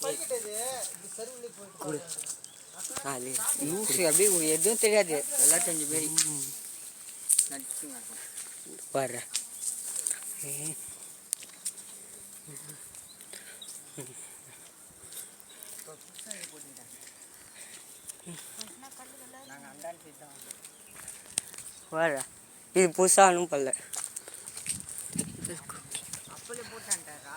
போயிட்டு நாலு லூசு அப்படியே எதுவும் தெரியாது. எல்லாம் தெரிஞ்ச மாரி. நடிச்சுங்க வர்ற வர இது புதுசாக அனுப்பல அப்பளே போட்டான்ட்டாரா